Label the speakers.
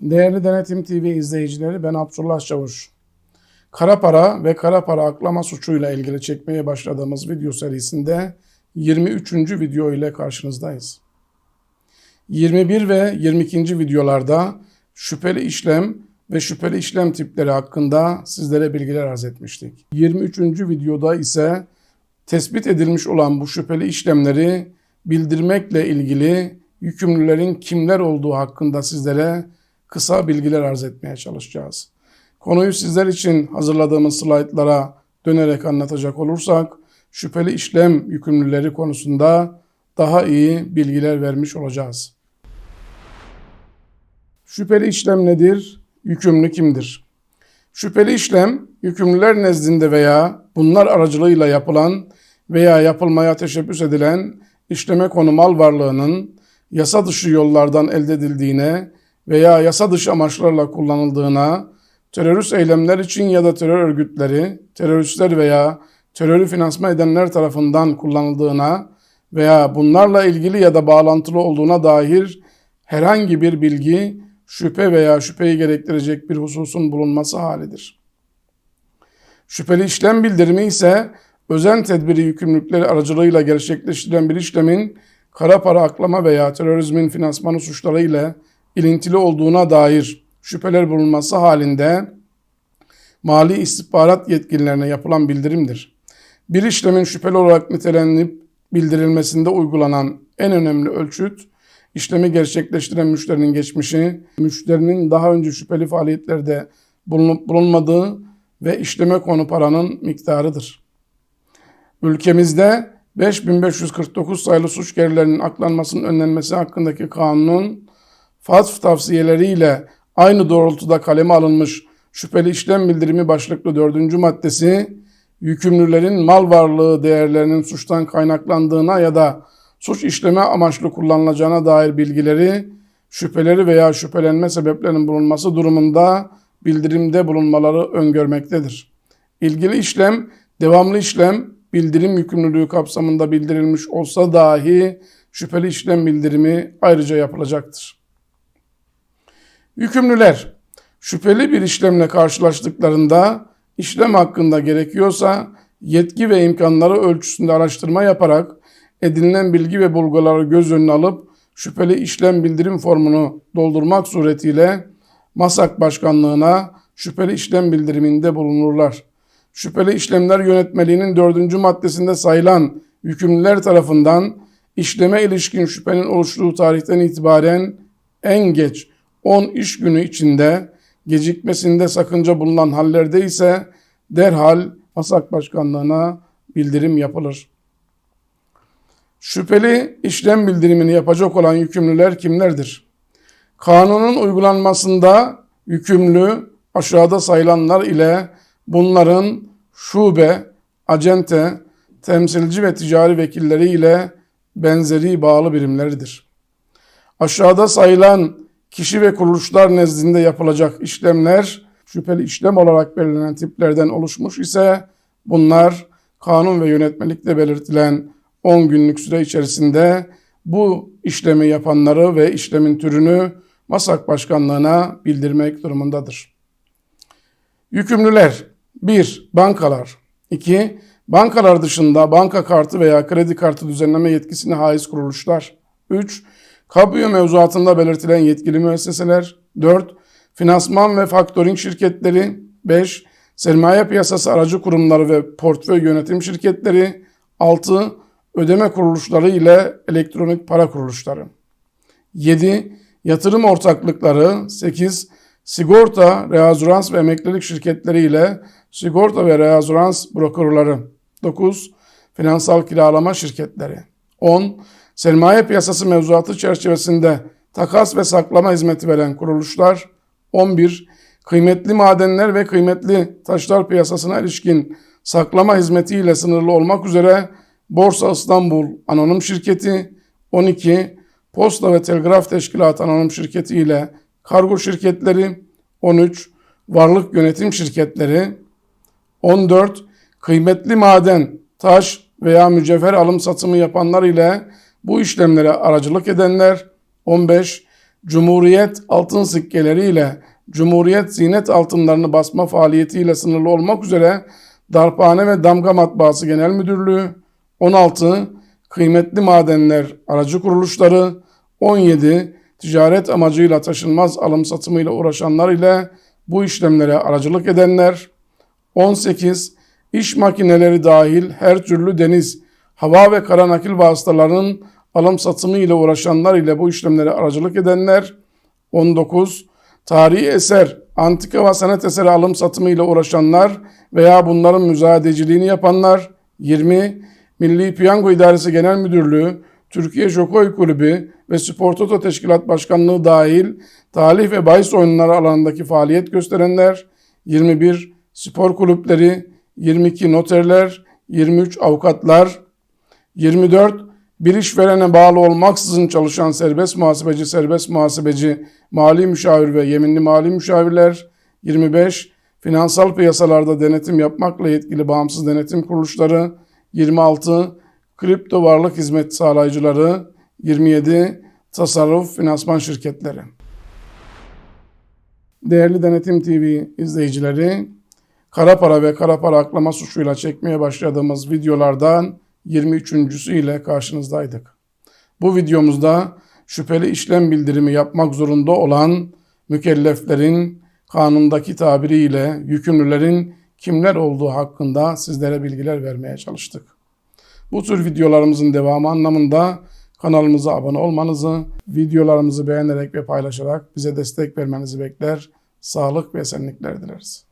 Speaker 1: Değerli Denetim TV izleyicileri ben Abdullah Çavuş. Kara para ve kara para aklama suçuyla ilgili çekmeye başladığımız video serisinde 23. video ile karşınızdayız. 21 ve 22. videolarda şüpheli işlem ve şüpheli işlem tipleri hakkında sizlere bilgiler arz etmiştik. 23. videoda ise tespit edilmiş olan bu şüpheli işlemleri bildirmekle ilgili yükümlülerin kimler olduğu hakkında sizlere kısa bilgiler arz etmeye çalışacağız. Konuyu sizler için hazırladığımız slaytlara dönerek anlatacak olursak, şüpheli işlem yükümlüleri konusunda daha iyi bilgiler vermiş olacağız. Şüpheli işlem nedir? Yükümlü kimdir? Şüpheli işlem, yükümlüler nezdinde veya bunlar aracılığıyla yapılan veya yapılmaya teşebbüs edilen işleme konu mal varlığının yasa dışı yollardan elde edildiğine veya yasa dışı amaçlarla kullanıldığına, terörist eylemler için ya da terör örgütleri, teröristler veya terörü finansman edenler tarafından kullanıldığına veya bunlarla ilgili ya da bağlantılı olduğuna dair herhangi bir bilgi, şüphe veya şüpheyi gerektirecek bir hususun bulunması halidir. Şüpheli işlem bildirimi ise özen tedbiri yükümlülükleri aracılığıyla gerçekleştirilen bir işlemin kara para aklama veya terörizmin finansmanı suçları ile ilintili olduğuna dair şüpheler bulunması halinde mali istihbarat yetkililerine yapılan bildirimdir. Bir işlemin şüpheli olarak nitelenip bildirilmesinde uygulanan en önemli ölçüt, işlemi gerçekleştiren müşterinin geçmişi, müşterinin daha önce şüpheli faaliyetlerde bulunup bulunmadığı ve işleme konu paranın miktarıdır. Ülkemizde 5549 sayılı suç gelirlerinin aklanmasının önlenmesi hakkındaki kanunun fatf tavsiyeleriyle aynı doğrultuda kaleme alınmış şüpheli işlem bildirimi başlıklı dördüncü maddesi, yükümlülerin mal varlığı değerlerinin suçtan kaynaklandığına ya da suç işleme amaçlı kullanılacağına dair bilgileri, şüpheleri veya şüphelenme sebeplerinin bulunması durumunda bildirimde bulunmaları öngörmektedir. İlgili işlem, devamlı işlem, bildirim yükümlülüğü kapsamında bildirilmiş olsa dahi şüpheli işlem bildirimi ayrıca yapılacaktır. Yükümlüler şüpheli bir işlemle karşılaştıklarında işlem hakkında gerekiyorsa yetki ve imkanları ölçüsünde araştırma yaparak edinilen bilgi ve bulguları göz önüne alıp şüpheli işlem bildirim formunu doldurmak suretiyle MASAK Başkanlığına şüpheli işlem bildiriminde bulunurlar. Şüpheli işlemler yönetmeliğinin dördüncü maddesinde sayılan yükümlüler tarafından işleme ilişkin şüphenin oluştuğu tarihten itibaren en geç 10 iş günü içinde gecikmesinde sakınca bulunan hallerde ise derhal MASAK Başkanlığı'na bildirim yapılır. Şüpheli işlem bildirimini yapacak olan yükümlüler kimlerdir? Kanunun uygulanmasında yükümlü aşağıda sayılanlar ile bunların şube, acente, temsilci ve ticari vekilleri ile benzeri bağlı birimleridir. Aşağıda sayılan kişi ve kuruluşlar nezdinde yapılacak işlemler şüpheli işlem olarak belirlenen tiplerden oluşmuş ise bunlar kanun ve yönetmelikte belirtilen 10 günlük süre içerisinde bu işlemi yapanları ve işlemin türünü MASAK Başkanlığı'na bildirmek durumundadır. Yükümlüler 1. Bankalar 2. Bankalar dışında banka kartı veya kredi kartı düzenleme yetkisine haiz kuruluşlar 3. Kamuoyu mevzuatında belirtilen yetkili müesseseler 4. Finansman ve faktöring şirketleri 5. Sermaye piyasası aracı kurumları ve portföy yönetim şirketleri 6. Ödeme kuruluşları ile elektronik para kuruluşları 7. Yatırım ortaklıkları 8. Sigorta, reazurans ve emeklilik şirketleri ile sigorta ve reazurans brokerları 9. Finansal kiralama şirketleri 10. Sermaye piyasası mevzuatı çerçevesinde takas ve saklama hizmeti veren kuruluşlar 11. Kıymetli madenler ve kıymetli taşlar piyasasına ilişkin saklama hizmetiyle sınırlı olmak üzere Borsa İstanbul Anonim Şirketi 12. Posta ve Telgraf Teşkilatı Anonim Şirketi ile kargo şirketleri 13. Varlık yönetim şirketleri 14. Kıymetli maden, taş veya mücevher alım satımı yapanlar ile bu işlemlere aracılık edenler 15. Cumhuriyet altın sikkeleriyle Cumhuriyet ziynet altınlarını basma faaliyetiyle sınırlı olmak üzere Darphane ve Damga Matbaası Genel Müdürlüğü 16. Kıymetli madenler aracı kuruluşları 17. Ticaret amacıyla taşınmaz alım satımıyla uğraşanlar ile bu işlemlere aracılık edenler 18. İş makineleri dahil her türlü deniz, hava ve kara nakil vasıtalarının alım satımı ile uğraşanlar ile bu işlemlere aracılık edenler 19. Tarihi eser, antika ve sanat eseri alım satımı ile uğraşanlar veya bunların müzayedeciliğini yapanlar 20. Milli Piyango İdaresi Genel Müdürlüğü, Türkiye Jockey Kulübü ve Spor Toto Teşkilat Başkanlığı dahil talih ve bahis oyunları alanındaki faaliyet gösterenler 21. Spor kulüpleri 22 noterler, 23 avukatlar, 24 bir işverene bağlı olmaksızın çalışan serbest muhasebeci, serbest muhasebeci, mali müşavir ve yeminli mali müşavirler, 25 finansal piyasalarda denetim yapmakla yetkili bağımsız denetim kuruluşları, 26 kripto varlık hizmet sağlayıcıları, 27 tasarruf finansman şirketleri. Değerli Denetim TV izleyicileri, kara para ve kara para aklama suçuyla çekmeye başladığımız videolardan 23.sü ile karşınızdaydık. Bu videomuzda şüpheli işlem bildirimi yapmak zorunda olan mükelleflerin kanundaki tabiriyle yükümlülerin kimler olduğu hakkında sizlere bilgiler vermeye çalıştık. Bu tür videolarımızın devamı anlamında kanalımıza abone olmanızı, videolarımızı beğenerek ve paylaşarak bize destek vermenizi bekler, sağlık ve esenlikler dileriz.